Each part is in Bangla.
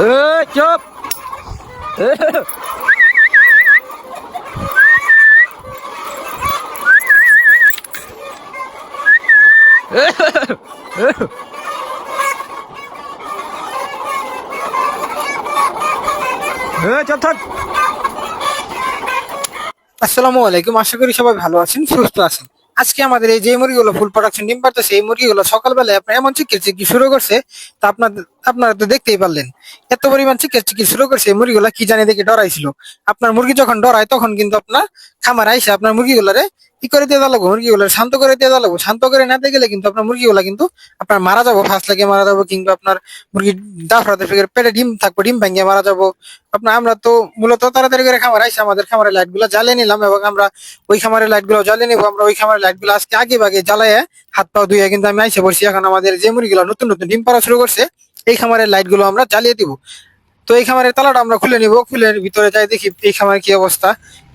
চুপ। আসসালামু আলাইকুম, আশা করি সবাই ভালো আছেন, সুস্থ আছেন। আজকে আমাদের এই যে মুরগিগুলো ফুল প্রোডাকশন ডিম পারতেছে এই মুরগিগুলো সকালবেলায় আপনার এমন চিকিৎসা কি শুরু করছে, তা আপনার আপনারা তো দেখতেই পারলেন। এত পরিমাণ চিকিৎসা চিকি শুরু করছে মুরগিগুলা কি জানি দেখে ডরাইছিল। আপনার মুরগি যখন ডরায়, তখন কিন্তু আপনার খামার আইসে আপনার মুরগিগুলারে কি করে দিয়ে দেওয়া লাগবো মুরগিগুলো শান্ত করে দিয়ে দেওয়া লাগবো শান্ত করে না গেলে কিন্তু আপনার মুরগিগুলা কিন্তু আপনার মারা যাব ফার্স্ট লাগে মারা যাব কিংবা আপনার মুরগি দাফরা দাফরি পেটে ডিম থাকব, ডিম ভেঙে মারা যাব। আপনার আমরা তো মূলত তাড়াতাড়ি করে খামার আইসে আমাদের খামারের লাইটগুলো জ্বালিয়ে নিলাম এবং আমরা ওই খামারের লাইটগুলো জ্বালিয়ে নিবো। আমরা ওই খামারের লাইটগুলো আজকে আগে ভাগে জ্বালায় হাত পা ধুয়ে কিন্তু আমি আইসে পড়ছি এখন আমাদের যে মুরগিগুলো নতুন নতুন ডিম পাড়া শুরু করছে এই খামারের লাইটগুলো আমরা জ্বালিয়ে দিব। তো এই খামারের তালাটা আমরা খুলে নিব, খুলে ভিতরে যাই দেখি এই খামারের কি অবস্থা।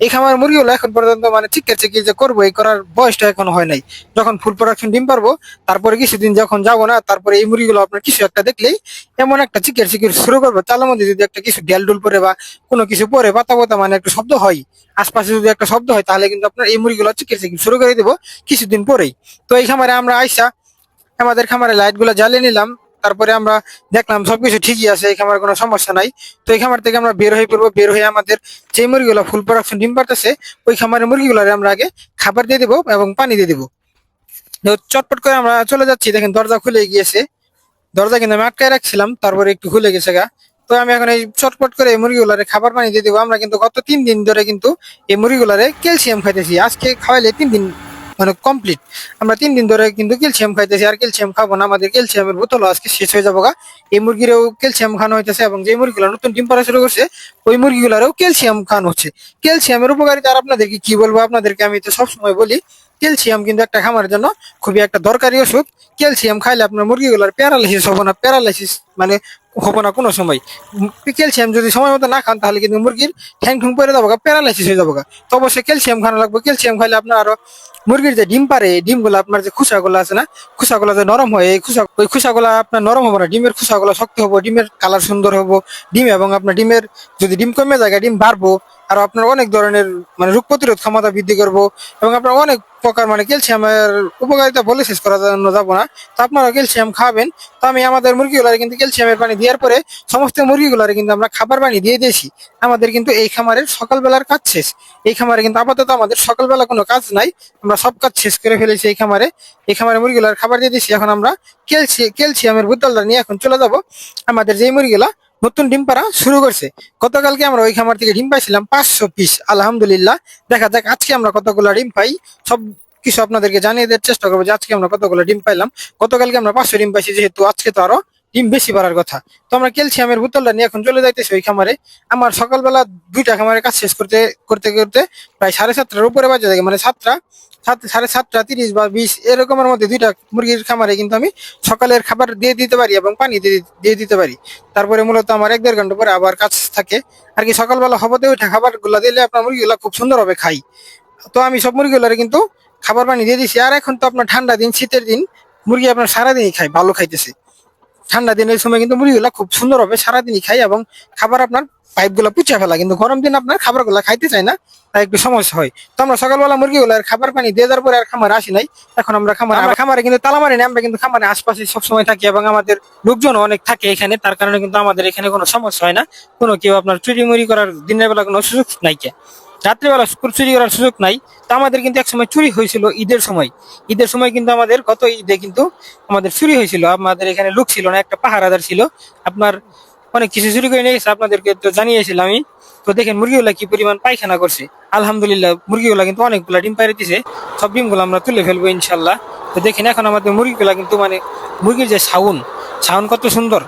এই খামারের মুরগিগুলো এখন পর্যন্ত মানে ঠিক আছে কি যে করব, এই করার বয়সটা এখন হয় নাই। যখন ফুল প্রোডাকশন ডিম পারব, তারপরে কিছুদিন যখন যাব না, তারপরে এই মুরগিগুলো আপনার কিছু একটা দেখলেই এমন একটা চিকের চিকির শুরু করব। তার মধ্যে যদি একটা কিছু ডেল ডুল পরে বা কোনো কিছু পরে পাতা পাতা মানে একটা শব্দ হয়, আশপাশে যদি একটা শব্দ হয়, তাহলে কিন্তু আপনার এই মুরগিগুলো চিকের চিকির শুরু করে দেবো কিছুদিন পরেই। তো এই খামারে আমরা আইসা আমাদের খামারে লাইটগুলো জ্বালিয়ে নিলাম। তারপরে আমরা দেখলাম সবকিছু ঠিকই আছে, এই খামার কোনো সমস্যা নাই। তো এই খামার থেকে আমরা বের হয়ে পড়ব, বের হয়ে আমাদের যে মুরগিগুলো ফুল প্রোডাকশন ডিম পারতেছে ওই খামারের মুরগিগুলোরে আমরা আগে খাবার দিয়ে দেবো এবং পানি দিয়ে দেবো। তো চটপট করে আমরা চলে যাচ্ছি, দেখেন দরজা খুলে গিয়েছে। দরজা কিন্তু আমি আটকায় রাখছিলাম, তারপরে একটু খুলে গেছে গা। তো আমি এখন এই চটপট করে এই মুরগিগুলারে খাবার পানি দিয়ে দেবো। আমরা কিন্তু গত তিন দিন ধরে কিন্তু এই মুরগিগুলারে ক্যালসিয়াম খাইতেছি, আজকে খাওয়াইলে তিন দিন মানে কমপ্লিট আমরা তিন দিন ধরে কিন্তু ক্যালসিয়াম খাইতেছি, আর ক্যালসিয়াম খাব না, আমাদের ক্যালসিয়ামের বোতল আজকে শেষ হয়ে যাব গা। এই মুরগিরও ক্যালসিয়াম খানো হইতেছে এবং যে মুরগিগুলো নতুন ডিম পাড়া শুরু করছে, ওই মুরগিগুলারও ক্যালসিয়াম খানো হচ্ছে। ক্যালসিয়ামের উপকারিতা আর আপনাদেরকে কি বলব, আপনাদেরকে আমি তো সবসময় বলি, ক্যালসিয়াম কিন্তু একটা খামারের জন্য খুবই একটা দরকারি ওষুধ। ক্যালসিয়াম খাইলে আপনার মুরগিগুলোর প্যারালাইসিস হবে না, প্যারালাইসিস মানে হবে না কোনো সময়। ক্যালসিয়াম যদি সময় মতো না খান, তাহলে কিন্তু মুরগির ঠ্যাং ঠুং পরে যাব প্যারালাইসিস হয়ে যাব। তো অবশ্যই ক্যালসিয়াম খাওয়ানো লাগবে। ক্যালসিয়াম খাইলে আপনার আরও মুরগির যে ডিম পারে ডিমগুলো আপনার যে খোসাগুলো আছে না, খোসাগুলো যে নরম হয়, এই খুসা ওই খোসাগুলো আপনার নরম হব না। ডিমের খোসাগুলো শক্ত হব, ডিমের কালার সুন্দর হব। ডিম এবং আপনার ডিমের যদি ডিম কমে যায় ডিম বাড়বো। আর আপনার অনেক ধরনের মানে রোগ প্রতিরোধ ক্ষমতা বৃদ্ধি করব এবং আপনার অনেক প্রকার মানে ক্যালসিয়ামের উপকারিতা বলে শেষ করা জন্য যাব না। তো আপনারা ক্যালসিয়াম খাবেন। তো আমি আমাদের মুরগিগুলারে কিন্তু ক্যালসিয়ামের পানি দেওয়ার পরে সমস্ত মুরগিগুলারে কিন্তু আমরা খাবার পানি দিয়ে দিয়েছি। আমাদের কিন্তু এই খামারের সকালবেলার কাজ শেষ। এই খামারে কিন্তু আপাতত আমাদের সকালবেলা কোনো কাজ নাই। আমরা সব কাজ শেষ করে ফেলেছি এই খামারে। এই খামারে মুরগিগুলার খাবার দিয়ে দিয়েছি। এখন আমরা ক্যালসি ক্যালসিয়ামের বোতলটা নিয়ে এখন চলে যাব। আমাদের যে মুরগিগুলা নতুন ডিম পাড়া শুরু করছে। গতকালকে আমরা ওই খামার থেকে ডিম পাইছিলাম পাঁচশো পিস আলহামদুলিল্লাহ, দেখা যাক আজকে আমরা কতগুলো ডিম পাই। সব কিছু আপনাদেরকে জানিয়ে দেওয়ার চেষ্টা করব যে আজকে আমরা কতগুলো ডিম পাইলাম। গতকালকে আমরা পাঁচশো ডিম পাইছি, যেহেতু আজকে তো আরও ডিম বেশি বাড়ার কথা। তো আমরা ক্যালসিয়ামের বোতলটা নিয়ে এখন চলে যাইতেছি ওই খামারে। আমার সকালবেলা দুইটা খামারের কাজ শেষ করতে করতে করতে প্রায় সাড়ে সাতটার উপরে বাজে থাকে মানে সাতটা, সাত, সাড়ে সাতটা, তিরিশ বা বিশ, এরকমের মধ্যে দুইটা মুরগির খামারে কিন্তু আমি সকালের খাবার দিয়ে দিতে পারি এবং পানি দিয়ে দিতে পারি। তারপরে মূলত আমার এক দেড় ঘণ্টা পরে আবার কাজ থাকে। আর কি সকালবেলা হবতে ওইটা খাবারগুলা দিলে আপনার মুরগিগুলা খুব সুন্দরভাবে খাই তো আমি সব মুরগিগুলারে কিন্তু খাবার পানি দিয়ে দিছি। আর এখন তো আপনার ঠান্ডা দিন, শীতের দিন, মুরগি আপনার সারাদিনই খায়, ভালো খাইতেছে। ঠান্ডা দিনের সময় কিন্তু মুরগিগুলা খুব সুন্দর হবে, সারাদিনই খাই এবং খাবার আপনার পাইপগুলা পুচা ফেলা কিন্তু গরম দিন আপনার খাবারগুলা খাইতে চায় না, তাই একটু সমস্যা হয়। তো আমরা সকালবেলা মুরগিগুলার খাবার পানি দিয়ে দেওয়ার পরে আর খামারে আসি নাই। এখন আমরা খামার আমরা খামারে কিন্তু তালা মারি আমরা কিন্তু খামারে আশপাশে সবসময় থাকি এবং আমাদের লোকজন অনেক থাকে এখানে, তার কারণে কিন্তু আমাদের এখানে কোনো সমস্যা হয় না। কোনো কেউ আপনার চুরি মুড়ি করার দিনের বেলা কোনো সুযোগ নাই কে। রাত্রিবেলা চুরি করার সুযোগ নাই। তা আমাদের কিন্তু এক সময় চুরি হয়েছিল ঈদের সময়। ঈদের সময় কিন্তু আমাদের গত ঈদে কিন্তু আমাদের চুরি হয়েছিল। আমাদের এখানে লোক ছিল না, একটা পাহারাদার ছিল। আপনার অনেক কিছু চুরি করে নিয়ে গেছে, আপনাদেরকে তো জানিয়েছিলাম আমি। তো দেখেন, মুরগিগুলা কি পরিমাণ পায়খানা করছে। আলহামদুলিল্লাহ, মুরগিগুলা কিন্তু অনেকগুলা ডিম পাইরে দিছে। সব ডিমগুলো আমরা তুলে ফেলব ইনশাল্লাহ তো দেখেন, এখন আমাদের মুরগিগুলা কিন্তু মানে মুরগির যে সাউন্ড সাউন্ড কত সুন্দর।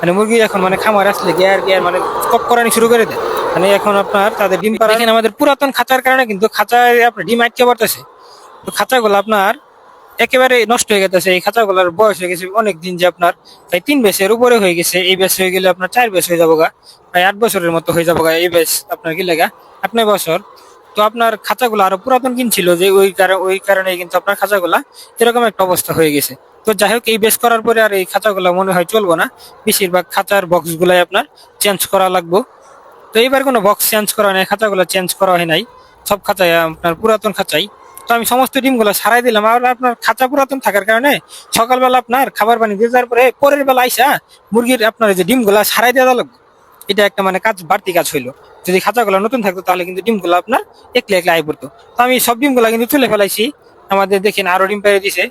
মানে মুরগি এখন মানে খামার আসলে গিয়ার গিয়ার মানে কক করানি শুরু করে দেয়। মানে এখন আপনার তাদের ডিম পাড়া দেখেন আমাদের পুরাতন খাঁচার কারণে কিন্তু খাঁচায় আপনার ডিম আটকে পড়তেছে। তো খাঁচাগুলো আপনার একেবারে নষ্ট হয়ে গেছে। এই খাঁচাগুলোর বয়স হয়ে গেছে অনেক দিন যে আপনার প্রায় তিন বেসের উপরে হয়ে গেছে। এই বেস হয়ে গেলে আপনার চার বেস হয়ে যাব গা। প্রায় আট বছরের মতো হয়ে যাব গা এই বেস আপনার কি লেগা আপনার বছর। তো আপনার খাঁচাগুলো আরও পুরাতন কিনছিল যে ওই কারণে ওই কারণে কিন্তু আপনার খাঁচাগুলা এরকম একটা অবস্থা হয়ে গেছে। তো যাই হোক এই বেশ করার পরে আর এই খাঁচাগুলো মনে হয় চলবো না। বেশিরভাগ খাঁচার বক্স গুলাই আপনার চেঞ্জ করা লাগবে। তো এইবার কোনো বক্স চেঞ্জ করা নাই খাঁচাগুলো চেঞ্জ করা হয় নাই, সব খাঁচাই আপনার পুরাতন খাঁচাই তো আমি সমস্ত ডিমগুলো সারাই দিলাম, আর আপনার খাঁচা পুরাতন থাকার কারণে সকালবেলা আপনার খাবার পানি দিয়ে যাওয়ার পরে পরের বেলা আইসা মুরগির আপনার যে ডিমগুলা সারাই দেওয়া লাগবে। এটা একটা মানে কাজ, বাড়তি কাজ হইল। যদি খাঁচাগুলো নতুন থাকতো তাহলে কিন্তু ডিমগুলো আপনার একলা একলা আই পড়তো। তো আমি সব ডিমগুলো কিন্তু তুলে ফেলাইছি। আমাদের দেখেন আরও ডিম পেয়ে দিছে।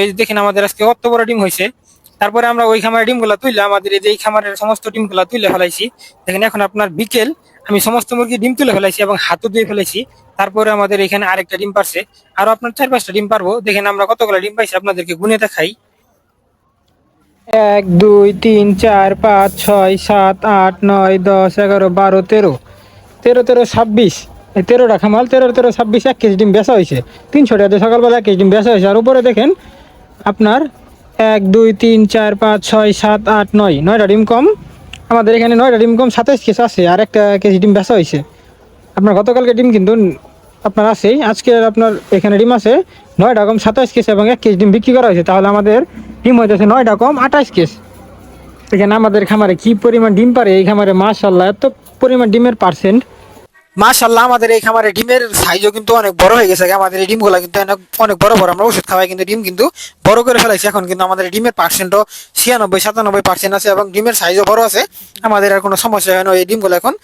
এই দেখেন আমাদের আজকে কত বড় ডিম হয়েছে তারপরে আমরা ওই খামারের ডিমগুলো তুললে আমাদের এই যে এই খামারের সমস্ত ডিমগুলো তুলে ফেলাইছি। দেখেন এখন আপনার বিকেল, আমি সমস্ত মুরগি ডিম তুলে ফেলাইছি এবং হাতও দিয়ে ফেলেছি তারপরে আমাদের এখানে আরেকটা ডিম পারছে। আরও আপনার চার পাঁচটা ডিম পারব। দেখেন আমরা কতগুলো ডিম পাইছি আপনাদেরকে গুনে দেখাই। এক, দুই, তিন, চার, পাঁচ, ছয়, সাত, আট, নয়, দশ, এগারো, বারো, তেরো। তেরো তেরো, ছাব্বিশ। তেরোটা খামাল, তেরো তেরো, ছাব্বিশ, এক কেজি ডিম বেচা হয়েছে। তিনশো টাকা সকালবেলা এক কেজি ডিম বেচা হয়েছে। আর উপরে দেখেন আপনার এক, দুই, তিন, চার, পাঁচ, ছয়, সাত, আট, নয়। নয়টা ডিম কম। আমাদের এখানে নয়টা ডিম কম, সাতাইশ কেজি আছে, আর একটা কেজি ডিম বেচা হয়েছে। আপনার গতকালকে ডিম কিন্তু আপনার আছেই। আজকে আপনার এখানে ডিম আছে, নয়টা কম, সাতাইশ কেজি এবং এক কেজি ডিম বিক্রি করা হয়েছে। তাহলে আমাদের ডিম হইতেছে নয়টা কম, আঠাইশ কেজি। এখানে আমাদের খামারে কি পরিমাণ ডিম পারে এই খামারে? মাশাল্লাহ এত পরিমাণ ডিমের পার্সেন্ট মাশাল্লাহ আমাদের এই খামারে ডিমের সাইজও কিন্তু অনেক বড় হয়ে গেছে। আমাদের এই ডিমগুলো কিন্তু অনেক বড় বড়। আমরা ওষুধ খাওয়াই, কিন্তু ডিম কিন্তু বড় করে ফেলাইছি। এখন কিন্তু আমাদের ডিমের পার্সেন্টও ছিয়ানব্বই, সাতানব্বই পার্সেন্ট আছে এবং ডিমের সাইজও বড় আছে। আমাদের আর কোনো সমস্যা হয় না এই ডিমগুলো এখন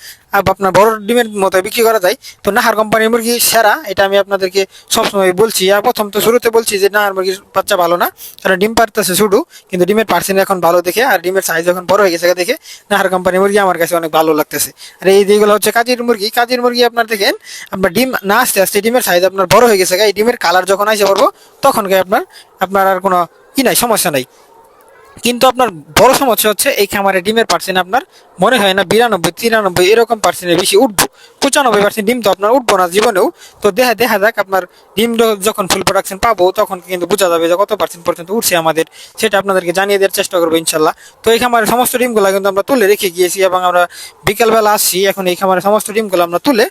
আপনার বড় ডিমের মতো বিক্রি করা যায়। তো নাহার কোম্পানির মুরগি সেরা, এটা আমি আপনাদেরকে সবসময় বলছি। আর প্রথম তো শুরুতে বলছি যে নাহার মুরগির বাচ্চা ভালো না, কারণ ডিম পারতেছে শুধু, কিন্তু ডিমের পার্সেন্ট এখন ভালো দেখে, আর ডিমের সাইজ এখন বড় হয়ে গেছে দেখে, নাহার কোম্পানির মুরগি আমার কাছে অনেক ভালো লাগতেছে। আর এই যেগুলো হচ্ছে কাজের মুরগি, কাজের মুরগি আপনার দেখেন, আপনার ডিম না আসতে আসতে ডিমের সাইজ আপনার বড় হয়ে গেছে এই ডিমের কালার যখন আইসে পড়ব, তখন আপনার আপনার আর কোনো ই নাই, সমস্যা নাই। কিন্তু আপনার বড় সমস্যা হচ্ছে, এই খামারে ডিমের পার্সেন্ট আপনার মনে হয় না বিরানব্বই, তিরানব্বই এরকম পার্সেন্টের বেশি উঠবো। পঁচানব্বই পার্সেন্ট ডিম তো আপনার উঠবো না জীবনেও। তো দেখা দেখা যাক আপনার ডিম যখন ফুল প্রোডাকশন পাবো, তখন কিন্তু বোঝা যাবে যে কত পার্সেন্ট পর্যন্ত উঠছে আমাদের। সেটা আপনাদেরকে জানিয়ে দেওয়ার চেষ্টা করব ইনশাল্লাহ। তো এই খামারের সমস্ত ডিমগুলো কিন্তু আমরা তুলে রেখে গিয়েছি এবং আমরা বিকেলবেলা আসছি। এখন এই খামারের সমস্ত ডিমগুলো আমরা তুলে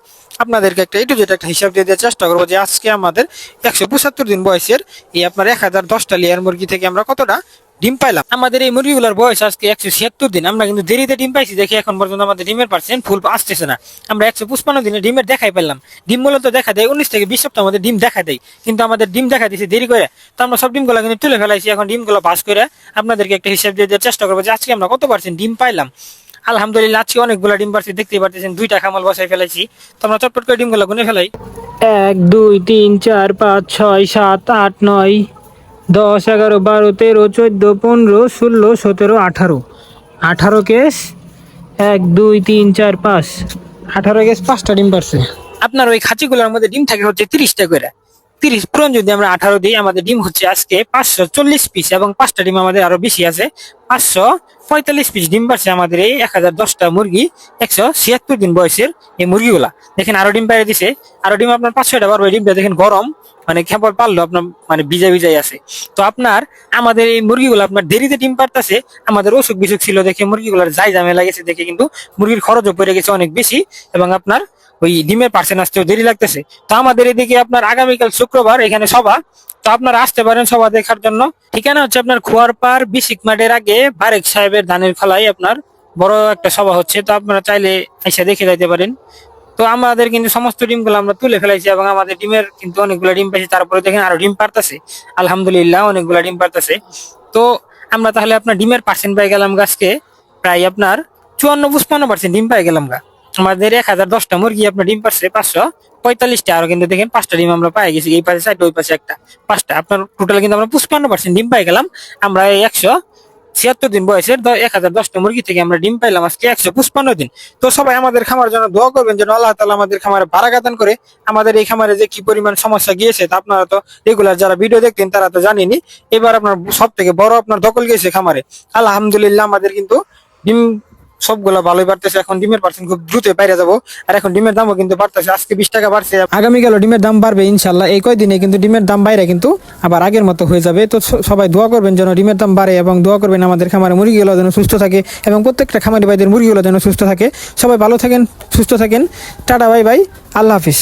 আপনাদেরকে একটা একটু যেটা একটা হিসাব দিয়ে দেওয়ার চেষ্টা করব যে আজকে আমাদের একশো পঁচাত্তর দিন বয়সের এই আপনার এক হাজার দশটা লেয়ার মুরগি থেকে আমরা কতটা ডিম পাইলাম। আমাদের এই মুরগিগুলোর বয়স আজকে একশো ছিয়াত্তর দিন। আমরা কিন্তু দেরিতে ডিম পাইছি, দেখি এখন পর্যন্ত আমাদের ডিমের পার্সেন্ট ফুল আসতেছে না। আমরা একশো পঁচপান্ন দিনে ডিমের দেখাই পেলাম। ডিম মূলত দেখা দেয় উনিশ থেকে বিশ সপ্তাহ আমাদের ডিম দেখা দেয়। কিন্তু আমাদের ডিম দেখা দিয়েছে দেরি করে। তো আমরা সব ডিমগুলো কিন্তু তুলে ফেলাইছি। এখন ডিমগুলো পাস করে আপনাদেরকে একটা হিসাব দিয়ে দেওয়ার চেষ্টা করব যে আজকে আমরা কত পার্সেন্ট ডিম পাইলাম। আলহামদুলিল্লাহ আজকে অনেকগুলো ডিম পারছি দেখতেই পারতেছেন দুইটা খামাল বসাই ফেলাইছি। তো আমরা চটপট করে ডিমগুলো গুনে ফেলাই। এক দুই তিন চার পাঁচ ছয় সাত আট নয় দশ এগারো বারো তেরো চোদ্দ পনেরো ষোলো সতেরো আঠারো। আঠারো কেস এক দুই তিন চার পাঁচ। আঠারো কেস পাঁচটা ডিম পারছে। আপনার ওই খাঁচিগুলোর মধ্যে ডিম থাকে হচ্ছে তিরিশটা করে। তিরিশ পুরন যদি আমরা আঠারো দিই, আমাদের ডিম হচ্ছে আজকে পাঁচশো চল্লিশ পিস এবং পাঁচটা ডিম আমাদের আরও বেশি আছে। পাঁচশো পঁয়তাল্লিশ পিস ডিম পারছে আমাদের এই এক হাজার দশটা মুরগি, একশো ছিয়াত্তর দিন বয়সের এই মুরগিগুলা। দেখেন আরও ডিম পাইয়ে দিছে। আরও ডিম আপনার পাঁচ ছয়টা পারবে ডিমটা দেখেন গরম মানে খেপর পারল আপনার মানে ভিজা ভিজাই আছে। তো আপনার, আমাদের এই মুরগিগুলো আপনার দেরিতে ডিম পারতেছে আমাদের অসুখ বিসুখ ছিল দেখে মুরগিগুলোর যাই ঝামেলা গেছে দেখে কিন্তু মুরগির খরচও পড়ে গেছে অনেক বেশি এবং আপনার ওই ডিমের পার্সেন্ট আসতেও দেরি লাগতেছে। তো আমাদের এদিকে আপনার আগামীকাল শুক্রবার এখানে সভা। তো আপনারা আসতে পারেন সভা দেখার জন্য। ঠিকানা হচ্ছে আপনার খোয়ারপাড় বিশিক মাঠের আগে বারেক সাহেবের ধানের খোলায় আপনার বড় একটা সভা হচ্ছে। তো আপনারা চাইলে এসে দেখে যাইতে পারেন। তো আমাদের কিন্তু সমস্ত ডিমগুলো আমরা তুলে ফেলাইছি এবং আমাদের ডিমের কিন্তু অনেকগুলো ডিম পাইছি। তারপরে দেখেন আরও ডিম পারতেছে। আলহামদুলিল্লাহ অনেকগুলো ডিম পারতেছে। তো আমরা তাহলে আপনার ডিমের পার্সেন্ট পাই গেলাম গাছকে প্রায় আপনার চুয়ান্ন পুষ্পান্ন পার্সেন্ট ডিম পাই গেলাম গা। আমাদের এক হাজার দশটা মুরগি আপনার ডিম পারছে, পাঁচশো। পঁয়তাল্লিশটা আরও কিন্তু দেখেন পাঁচটা ডিম আমরা পাই গেছি, এই পাশে চারটা ওই পাশে একটা। পাঁচটা। আপনার টোটাল কিন্তু আমরা পুষ্পান্ন পার্সেন্ট ডিম পাই গেলাম। আমরা একশো ছিয়াত্তর দিন বয়সের এক হাজার দশটা মুরগি থেকে আমরা ডিম পাইলাম আজকে একশো পুষ্পান্ন দিন। তো সবাই আমাদের খামার জন্য দোয়া করবেন যেন আল্লাহ তালা আমাদের খামারে বারাগাদান করে। আমাদের এই খামারে যে কি পরিমাণ সমস্যা গিয়েছে তা আপনারা তো রেগুলার যারা ভিডিও দেখতেন তারা তো জানেনি এবার আপনার সব থেকে বড় আপনার দখল গিয়েছে খামারে। আলহামদুলিল্লাহ আমাদের কিন্তু ডিম সবগুলো ভালোই বাড়তেছে। এখন ডিমের পার্সেন্ট খুব দ্রুত বাইরে যাব। আর এখন ডিমের দামও কিন্তু বাড়তেছে, আজকে বিশ টাকা বাড়ছে। আগামী আগামীকালও ডিমের দাম বাড়বে ইনশাল্লাহ। এই কয়দিনে কিন্তু ডিমের দাম বাইরে কিন্তু আবার আগের মতো হয়ে যাবে। তো সবাই দোয়া করবেন যেন ডিমের দাম বাড়ে এবং দোয়া করবেন আমাদের খামারে মুরগিগুলো যেন সুস্থ থাকে এবং প্রত্যেকটা খামারি ভাইদের মুরগিগুলো যেন সুস্থ থাকে। সবাই ভালো থাকেন, সুস্থ থাকেন। Tata, bye bye. আল্লাহ হাফিজ।